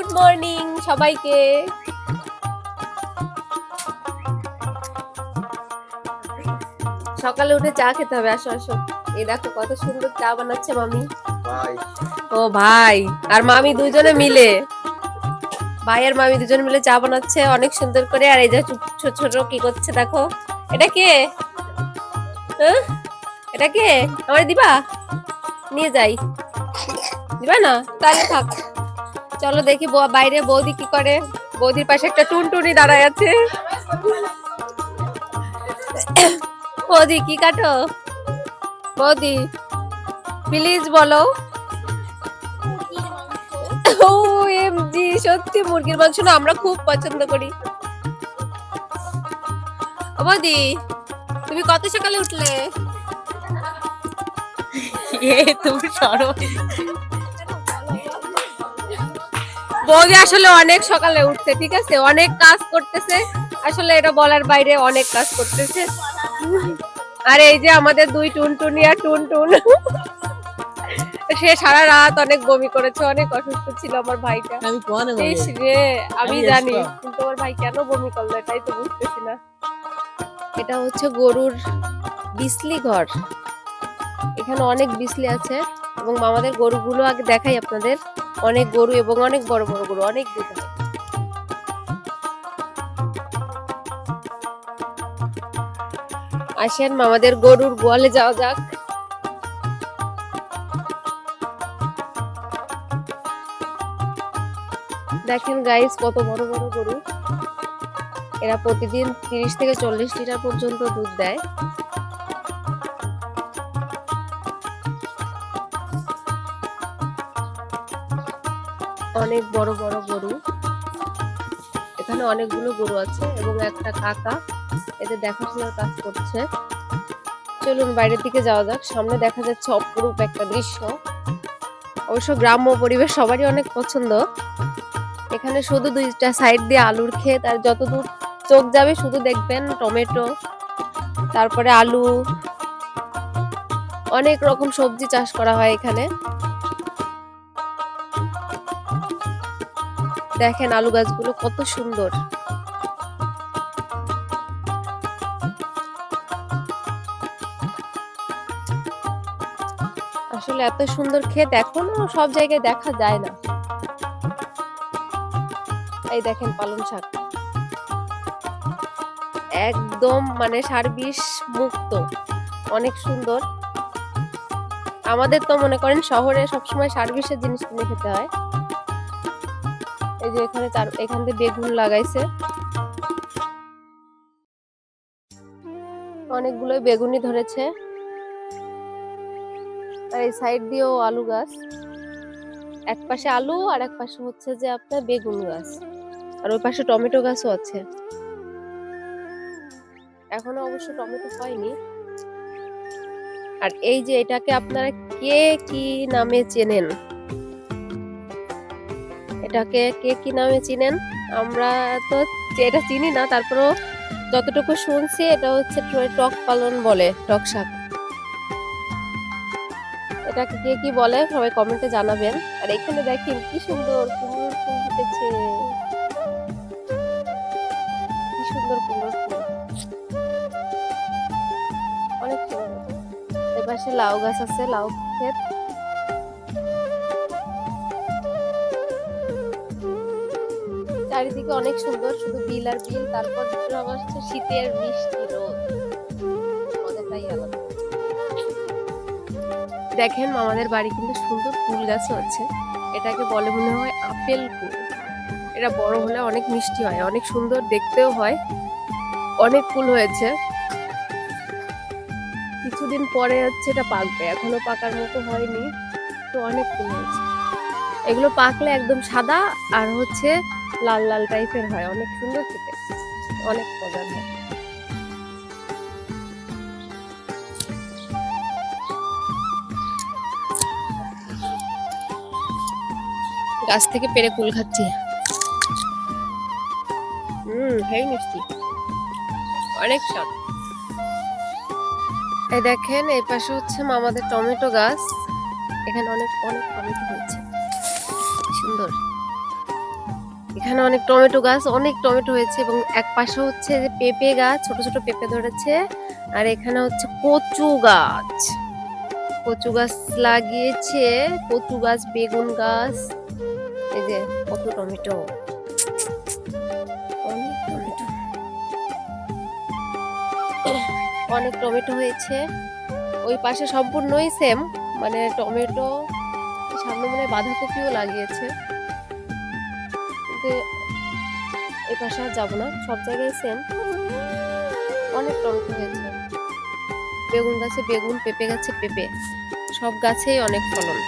Good morning সবাইকে। সকালে উঠে চা খেতে হবে আসো আসো। এই দেখো কত সুন্দর চা বানাচ্ছে মামি। ও ভাই আর মামি দুজনে মিলে। ভাই আর মামি দুজনে মিলে চা বানাচ্ছে অনেক সুন্দর করে। আর এই যে ছোট ছোট কি করছে দেখো। এটা কে? হ্যাঁ? এটা কে? আমার দিবা? নিয়ে যাই। দিবা না? তাহলে থাক। চলো দেখি বাইরে বৌদি কি করে? বৌদির পাশে একটা টুনটুনি দাঁড়ায় আছে। বৌদি, কি কাটো? বৌদি প্লিজ বলো। ও সত্যি মুরগির মাংস না আমরা খুব পছন্দ করি। বৌদি, তুমি কত সকালে উঠলে? এ, তুমি সরো। বৌদি আসলে অনেক সকালে উঠছে ঠিক আছে? অনেক কাজ করতেছে। আসলে এটা বলার বাইরে অনেক কাজ করতেছে। আর এই যে আমাদের দুই টুনটুনি আর টুনটুন। সে সারা রাত অনেক বমি করেছে অনেক অসুস্থ ছিল আমার ভাইটা। আমি রে আমি জানি। কিন্তু আমার ভাই কেন বমি করল এটাই তো বুঝতেছি না। এটা হচ্ছে গরুর বিসলি ঘর। এখানে অনেক বিসলি আছে এবং আমাদের গরুগুলো আগে দেখাই আপনাদের। অনেক গরু এবং অনেক বড় বড় গরু, অনেক দুধ হয়। আসেন আমাদের গরুর গোয়ালে যাওয়া যাক। দেখেন গাইস কত বড় বড় গরু। এরা প্রতিদিন তিরিশ থেকে চল্লিশ লিটার পর্যন্ত দুধ দেয়। অনেক বড় বড় গরু। এখানে অনেকগুলো গরু আছে এবং একটা কাকা এদের দেখাশোনার কাজ করছে। চলুন বাইরের দিকে যাওয়া যাক। সামনে দেখা যাচ্ছে অপরূপ একটা দৃশ্য। অবশ্য গ্রাম্য পরিবেশ সবারই অনেক পছন্দ। এখানে শুধু দুইটা সাইড দিয়ে আলুর ক্ষেত আর যতদূর চোখ যাবে শুধু দেখবেন টমেটো, তারপরে আলু। অনেক রকম সবজি চাষ করা হয় এখানে। দেখেন আলু গাছগুলো কত সুন্দর। আসলে এত সুন্দর ক্ষেত এখনও সব জায়গায় দেখা যায় না। এই দেখেন পালং শাক। একদম মানে সার বিষ মুক্ত, অনেক সুন্দর। আমাদের তো মনে করেন শহরে সবসময় সার বিষের জিনিস কিনে খেতে হয়। এই যে এখানে চার এখান থেকে বেগুন লাগাইছে। অনেকগুলো বেগুনি ধরেছে। আর এই সাইড দিয়েও আলু গাছ। এক পাশে আলু আর এক পাশে হচ্ছে যে আপনার বেগুন গাছ। আর ওই পাশে টমেটো গাছও আছে। এখনও অবশ্য টমেটো হয়নি। আর এই যে এটাকে আপনারা কে কি নামে চেনেন? এটাকে কে কি নামে চিনেন? আমরা তো এটা চিনি না, তারপরেও যতটুকু শুনছি এটা হচ্ছে টক পালন বলে, টক শাক। এটাকে কে কি বলে সবাই কমেন্টে জানাবেন। আর এখানে দেখেন কি সুন্দর, কুমড়োর ফুল ফুটেছে। কি সুন্দর কুমড়োর ফুল। অনেক সুন্দর। এপাশে লাউ গাছ আছে, লাউ ক্ষেত। চারিদিকে অনেক সুন্দর, শুধু বিল আর বিল, তারপর হচ্ছে শীতের মিষ্টি রোদ। মজাটাই আলাদা। দেখেন, আমাদের বাড়ি কিন্তু সুন্দর ফুল গাছও আছে। এটাকে বলে মনে হয় আপেল ফুল। এটা বড় হলে অনেক মিষ্টি হয়, অনেক সুন্দর দেখতেও হয়। অনেক ফুল হয়েছে। কিছুদিন পরে হচ্ছে এটা পাকবে, এখনও পাকার মতো হয়নি, তো অনেক ফুল হয়েছে। এগুলো পাকলে একদম সাদা আর হচ্ছে লাল লাল টাইপের হয়, অনেক সুন্দর খেতে, অনেক মজার হয়। গাছ থেকে পেরে কুল খাচ্ছি। হুম, হেই মিষ্টি। অনেক স্বাদ। এই দেখেন, এই পাশে হচ্ছে আমাদের টমেটো গাছ। এখানে অনেক অনেক টমেটো হয়েছে। সুন্দর। এখানে অনেক টমেটো গাছ, অনেক টমেটো হয়েছে এবং এক পাশে হচ্ছে যে পেঁপে গাছ, ছোট ছোট পেঁপে ধরেছে। আর এখানে হচ্ছে কচু গাছ। কচু গাছ লাগিয়েছে, কচু গাছ, বেগুন গাছ, এই যে কত টমেটো। অনেক টমেটো। অনেক টমেটো হয়েছে। ওই পাশে সম্পূর্ণই সেম মানে টমেটো, সামনে মনে বাঁধাকপিও লাগিয়েছে। কিন্তু এই পাশে আর যাব না, সব জায়গায় সেম অনেক টমেটো হয়েছে বেগুন গাছে বেগুন, পেঁপে গাছে পেঁপে। সব গাছেই অনেক ফলন।